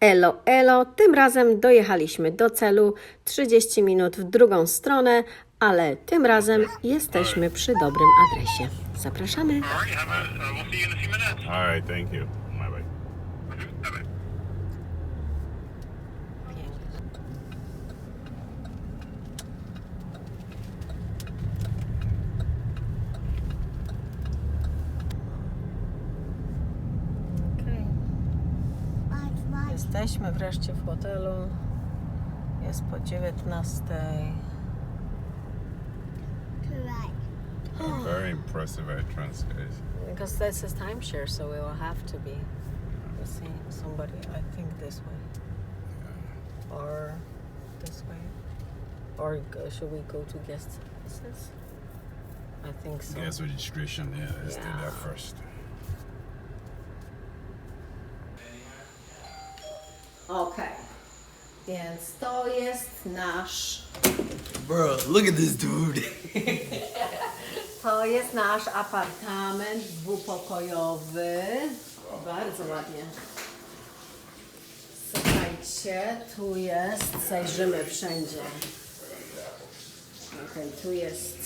Elo, elo, tym razem dojechaliśmy do celu 30 minut w drugą stronę, ale tym razem jesteśmy przy dobrym adresie. Zapraszamy. All right, have a, uh, we'll see you in a few minutes. All right, thank you. Bye bye. Bye-bye. Jesteśmy wreszcie w hotelu. Jest po 19. Very impressive entrance, guys. Because this is timeshare, so we will have to be. We'll see somebody, I think this way. Or this way. Or should we go to guest services? I think so. Gas registration, yeah, let's do Yeah. that first. Okej. Więc to jest nasz. Bro, look at this dude. To jest nasz apartament dwupokojowy. Bardzo ładnie. Słuchajcie, tu jest, zajrzymy wszędzie. Okej, tu jest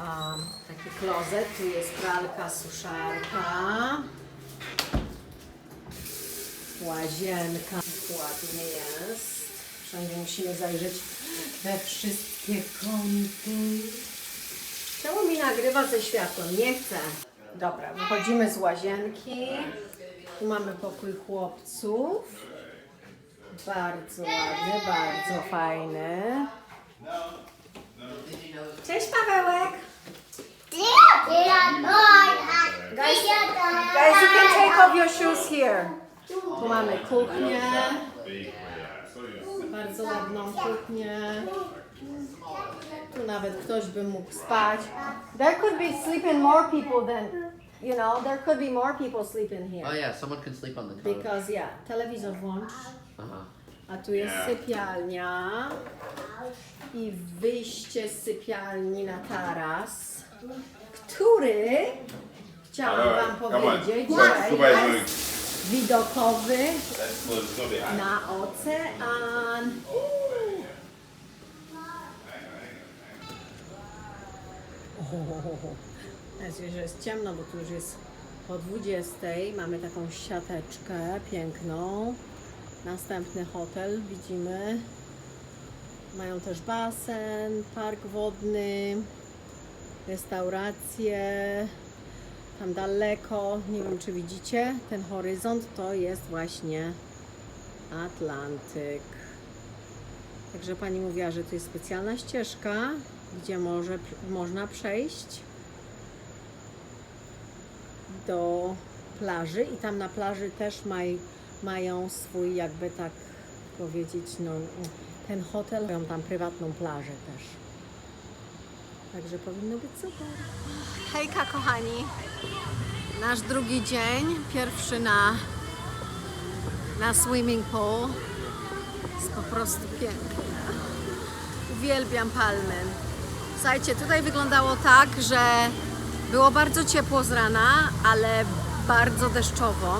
um, taki klozet, tu jest pralka, suszarka. Łazienka, ładnie jest. Wszędzie musimy zajrzeć we wszystkie kąty. Czemu mi nagrywa ze światłem? Nie chcę. Dobra, wychodzimy z łazienki. Tu mamy pokój chłopców. Bardzo ładny, bardzo fajny. Cześć Pawełek! Guys, guys, you can take off your shoes here. Tu mamy kuchnię. Bardzo ładną kuchnię. Tu nawet ktoś by mógł spać. There could be sleeping more people than, you know, there could be more people sleeping Oh here. yeah, someone can sleep on the couch. Because, yeah, telewizor włącz. Uh-huh. A tu jest sypialnia. I wyjście z sypialni na taras, który chciałam Wam powiedzieć, że jest widokowy na ocean. Jest, że jest ciemno, bo tu już jest po 20. Mamy taką siateczkę piękną. Następny hotel widzimy. Mają też basen, park wodny, restauracje. Tam daleko, nie wiem czy widzicie, ten horyzont to jest właśnie Atlantyk. Także pani mówiła, że to jest specjalna ścieżka, gdzie może, można przejść do plaży i tam na plaży też maj, mają swój, jakby tak powiedzieć, no, ten hotel, mają tam prywatną plażę też. Także powinno być super. Hejka kochani, nasz drugi dzień, pierwszy na, na swimming pool. Jest po prostu piękny. Uwielbiam palmy. Słuchajcie, tutaj wyglądało tak, że było bardzo ciepło z rana, ale bardzo deszczowo.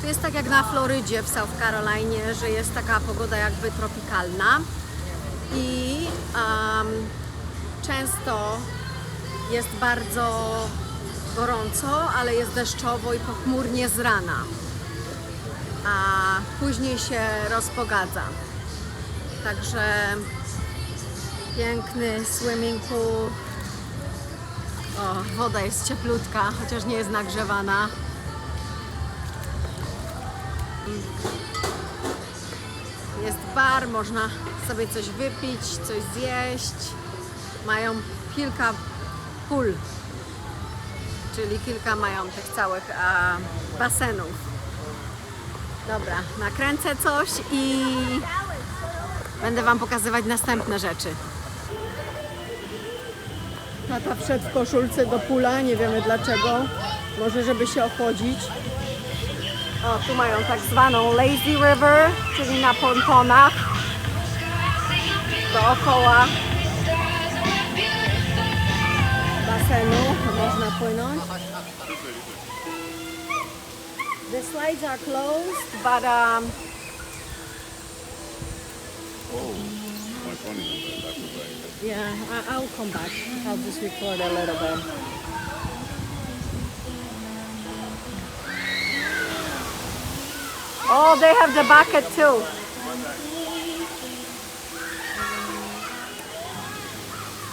Tu jest tak jak na Florydzie w South Carolinie, że jest taka pogoda jakby tropikalna i um, często jest bardzo gorąco, ale jest deszczowo i pochmurnie z rana, a później się rozpogadza. Także piękny swimming pool. O, woda jest cieplutka, chociaż nie jest nagrzewana. Jest bar, można sobie coś wypić, coś zjeść. Mają kilka pól, czyli kilka mają tych całych a, basenów. Dobra, nakręcę coś i będę Wam pokazywać następne rzeczy. Tata wszedł w koszulce do pula, nie wiemy dlaczego. Może żeby się ochłodzić. O, tu mają tak zwaną lazy river, czyli na pontonach dookoła basenu można płynąć. The slides are closed, but um, Oh, my phone is on the yeah, I, I'll come back. I'll just record a little bit. Oh, they have the bucket too.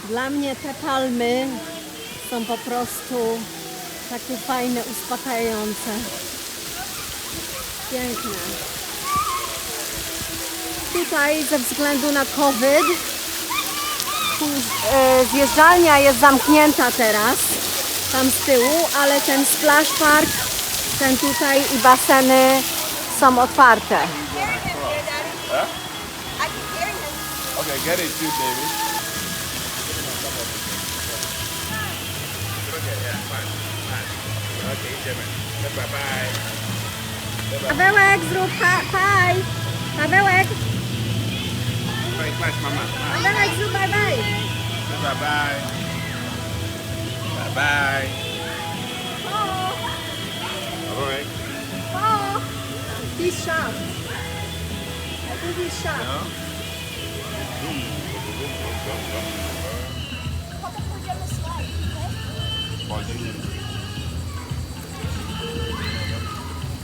Dla mnie te palmy są po prostu takie fajne, uspokajające. Piękne. Tutaj ze względu na COVID e, zjeżdżalnia jest zamknięta teraz, tam z tyłu, ale ten splash park, ten tutaj i baseny są otwarte. Okay, get it too, David. Okay, Jimmy. Bye bye. Pawełek, zrób ha- haj! Pawełek, Bye, bye, mama. Pawełek, zrób bye bye! Bye bye. Bye bye. Alright. O! He's sharp. I think he's sharp.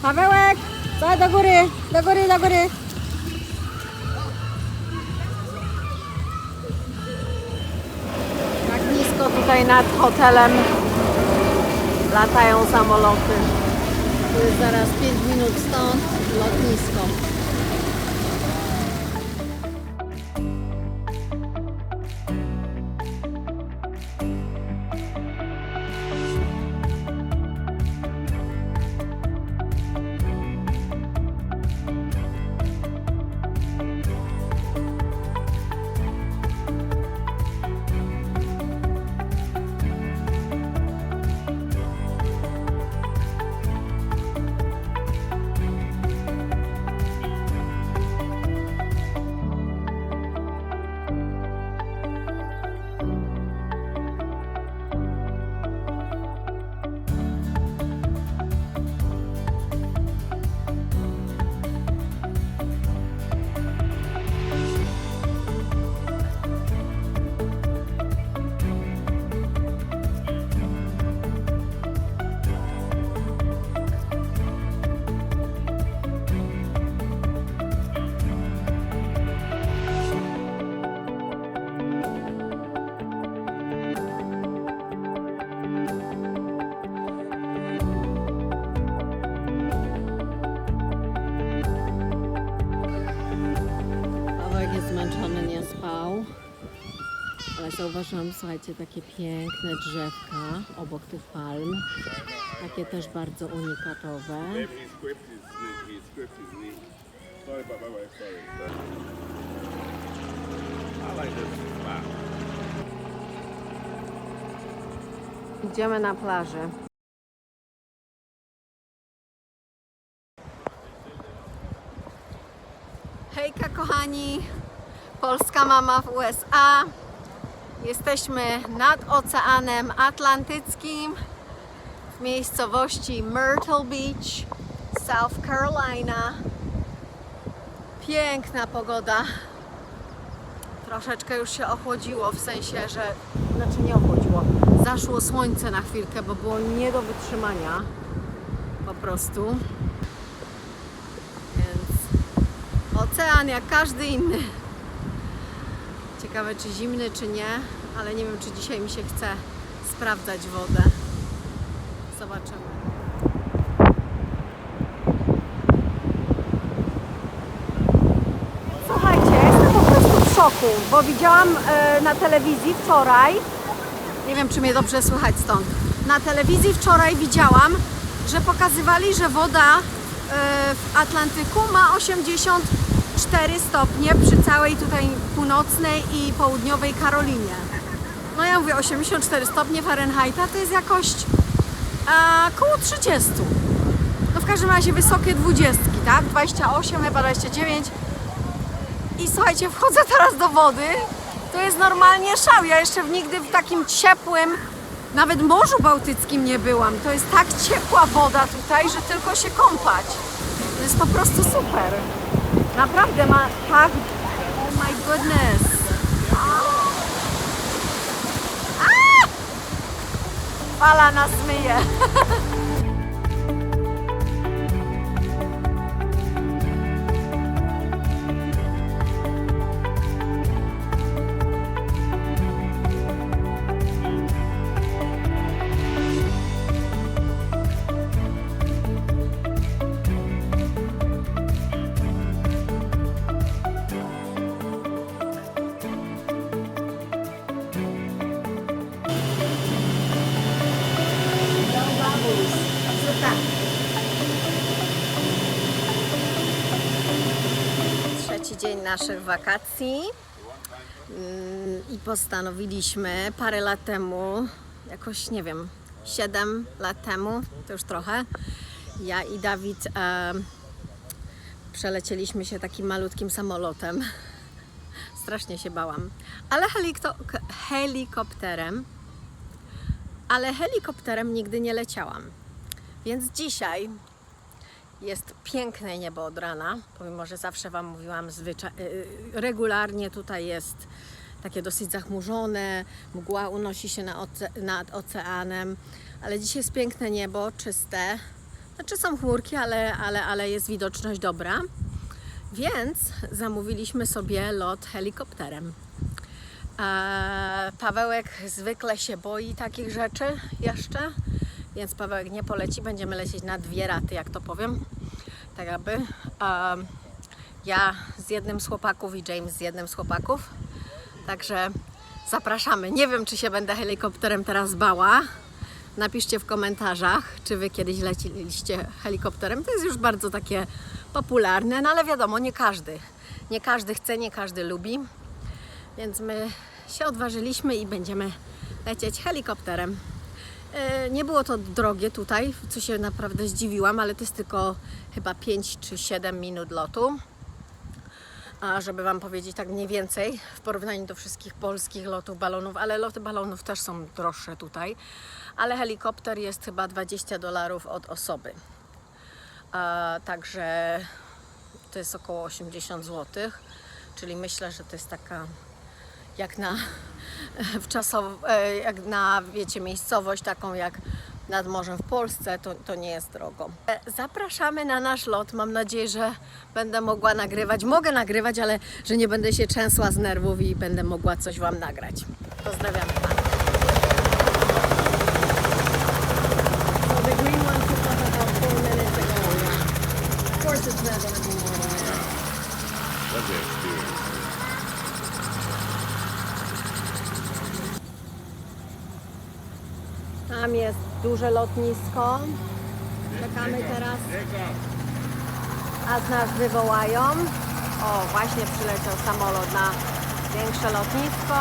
Pawełek, co do góry, do góry, do góry. Tak nisko tutaj nad hotelem latają samoloty. Tu jest zaraz 5 minut stąd lotnisko. Zauważyłam, słuchajcie, takie piękne drzewka obok tych palm. Takie też bardzo unikatowe. Idziemy na plażę. Hejka kochani, Polska mama w USA. Jesteśmy nad Oceanem Atlantyckim w miejscowości Myrtle Beach, South Carolina. Piękna pogoda. Troszeczkę już się ochłodziło, w sensie, że znaczy nie ochłodziło. Zaszło słońce na chwilkę, bo było nie do wytrzymania. Po prostu. Więc ocean jak każdy inny. Ciekawe czy zimny, czy nie, ale nie wiem, czy dzisiaj mi się chce sprawdzać wodę. Zobaczymy. Słuchajcie, jestem po prostu w szoku, bo widziałam e, na telewizji wczoraj, nie wiem czy mnie dobrze słychać stąd, na telewizji wczoraj widziałam, że pokazywali, że woda e, w Atlantyku ma 84 stopnie przy całej tutaj północnej i południowej Karolinie. No ja mówię 84 stopnie Fahrenheita to jest jakoś a, koło 30. No w każdym razie wysokie dwudziestki, tak? 28, chyba 29. I słuchajcie, wchodzę teraz do wody. To jest normalnie szał. Ja jeszcze nigdy w takim ciepłym Nawet w Morzu Bałtyckim nie byłam. To jest tak ciepła woda tutaj, że tylko się kąpać. To jest po prostu super. Naprawdę ma tak... Oh my goodness. A! Fala nas myje. Trzeci dzień naszych wakacji Mm, i postanowiliśmy parę lat temu, jakoś nie wiem, 7 lat temu, to już trochę, ja i Dawid e, przelecieliśmy się takim malutkim samolotem. Strasznie się bałam, ale helikopterem, ale helikopterem nigdy nie leciałam. Więc dzisiaj jest piękne niebo od rana, pomimo że zawsze Wam mówiłam, zwycza- y, regularnie tutaj jest takie dosyć zachmurzone, mgła unosi się na oce- nad oceanem, ale dzisiaj jest piękne niebo, czyste. Znaczy są chmurki, ale, ale, ale jest widoczność dobra. Więc zamówiliśmy sobie lot helikopterem. E, Pawełek zwykle się boi takich rzeczy jeszcze, więc Pawełek nie poleci. Będziemy lecieć na dwie raty, jak to powiem. Tak aby. E, ja z jednym z chłopaków i James z jednym z chłopaków. Także zapraszamy. Nie wiem, czy się będę helikopterem teraz bała. Napiszcie w komentarzach, czy wy kiedyś leciliście helikopterem. To jest już bardzo takie popularne, no ale wiadomo, nie każdy. Nie każdy chce, nie każdy lubi. Więc my się odważyliśmy i będziemy lecieć helikopterem. E, Nie było to drogie tutaj, co się naprawdę zdziwiłam, ale to jest tylko chyba 5 czy 7 minut lotu. A żeby Wam powiedzieć tak mniej więcej w porównaniu do wszystkich polskich lotów balonów, ale loty balonów też są droższe tutaj, ale helikopter jest chyba 20 dolarów od osoby. A, także to jest około 80 zł, czyli myślę, że to jest taka jak na w czasow, e, jak na wiecie miejscowość taką jak nad morzem w Polsce, to, to nie jest drogo. E, Zapraszamy na nasz lot. Mam nadzieję, że będę mogła nagrywać. Mogę nagrywać, ale że nie będę się trzęsła z nerwów i będę mogła coś Wam nagrać. Pozdrawiam. So the green one took off about four minutes ago. Yeah. Of course it's not gonna be more than that. That's the experience. Tam jest duże lotnisko. Czekamy teraz, aż nas wywołają. O, właśnie przyleciał samolot na większe lotnisko.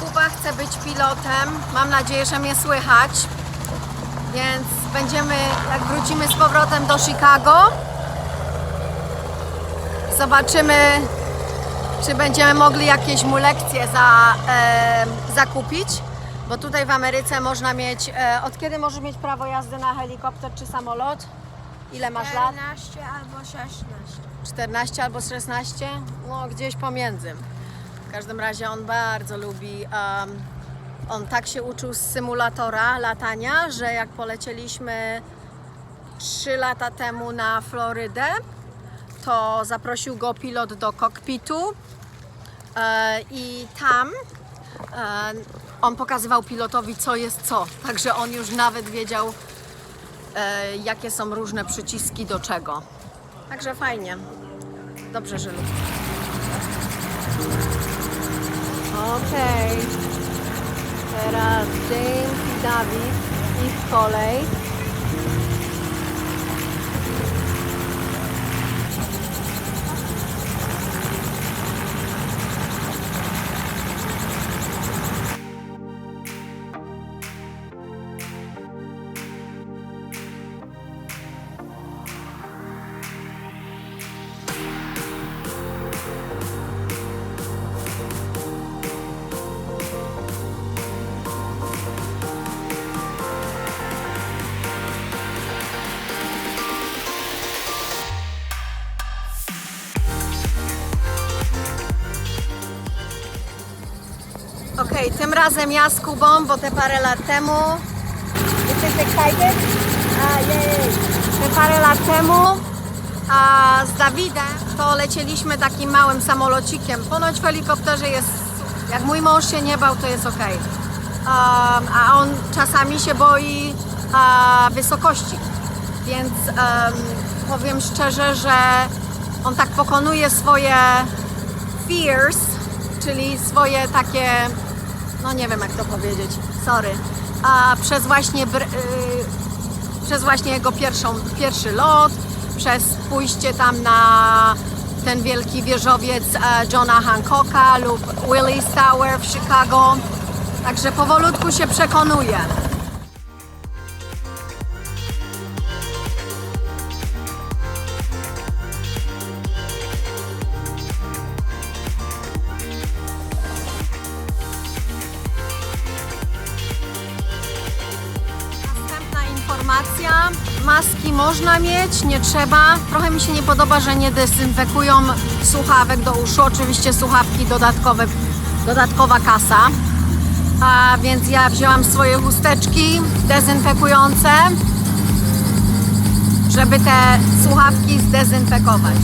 Kuba chce być pilotem. Mam nadzieję, że mnie słychać. Więc będziemy, jak wrócimy z powrotem do Chicago, zobaczymy, czy będziemy mogli jakieś mu lekcje za, e, zakupić. Bo tutaj w Ameryce można mieć, e, od kiedy możesz mieć prawo jazdy na helikopter czy samolot? Ile masz lat? 14 albo 16. 14 albo 16? No, gdzieś pomiędzy. W każdym razie on bardzo lubi. Um, on tak się uczył z symulatora latania, że jak polecieliśmy 3 lata temu na Florydę, to zaprosił go pilot do kokpitu e, i tam e, on pokazywał pilotowi, co jest co. Także on już nawet wiedział, e, jakie są różne przyciski do czego. Także fajnie. Dobrze, że lubię. Okej. Teraz James i Dawid, ich kolej. Okej, tym razem ja z Kubą, bo te parę lat temu. Jesteś excited? A, jej. Te parę lat temu a z Dawidem to lecieliśmy takim małym samolocikiem. Ponoć w helikopterze jest, jak mój mąż się nie bał, to jest ok. a on czasami się boi a, wysokości. Więc em, powiem szczerze, że on tak pokonuje swoje fears, czyli swoje takie, no nie wiem jak to powiedzieć, sorry, a przez właśnie, br- y, przez właśnie jego pierwszą, pierwszy lot, przez pójście tam na ten wielki wieżowiec e, Johna Hancocka lub Willie's Tower w Chicago. Także powolutku się przekonuje. Można mieć, nie trzeba. Trochę mi się nie podoba, że nie dezynfekują słuchawek do uszu. Oczywiście słuchawki dodatkowe, dodatkowa kasa. A więc ja wzięłam swoje chusteczki dezynfekujące, żeby te słuchawki zdezynfekować.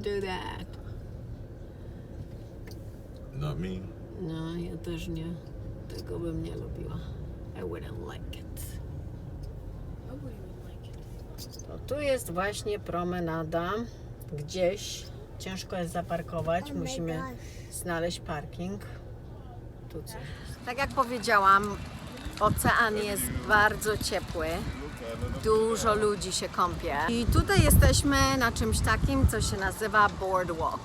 Do that? Not me. No, ja też nie. Tego bym nie lubiła. I wouldn't like it. To tu jest właśnie promenada. Gdzieś. Ciężko jest zaparkować. Musimy znaleźć parking. Tu coś. Tak jak powiedziałam, ocean jest bardzo ciepły. Dużo ludzi się kąpie. I tutaj jesteśmy na czymś takim, co się nazywa boardwalk.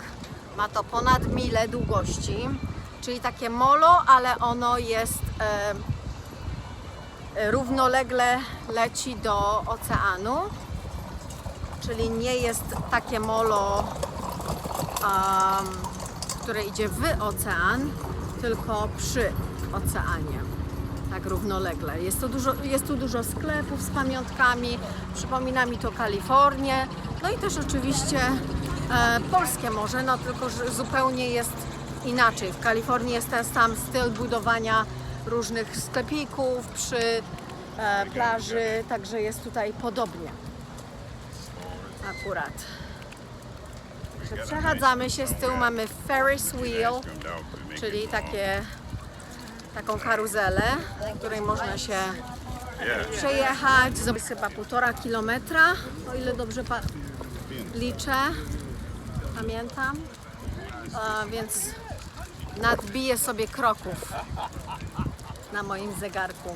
Ma to ponad milę długości, czyli takie molo, ale ono jest e, równolegle leci do oceanu, czyli nie jest takie molo, um, które idzie w ocean, tylko przy oceanie. Tak równolegle. Jest, to dużo, jest tu dużo sklepów z pamiątkami, przypomina mi to Kalifornię, no i też oczywiście e, polskie morze, no tylko że zupełnie jest inaczej. W Kalifornii jest ten sam styl budowania różnych sklepików przy e, plaży, także jest tutaj podobnie. Akurat. Przechadzamy się, z tyłu mamy Ferris wheel, czyli takie, taką karuzelę, na której można się przejechać. Zrobić chyba półtora kilometra, o ile dobrze liczę, pamiętam. A, więc nadbiję sobie kroków na moim zegarku.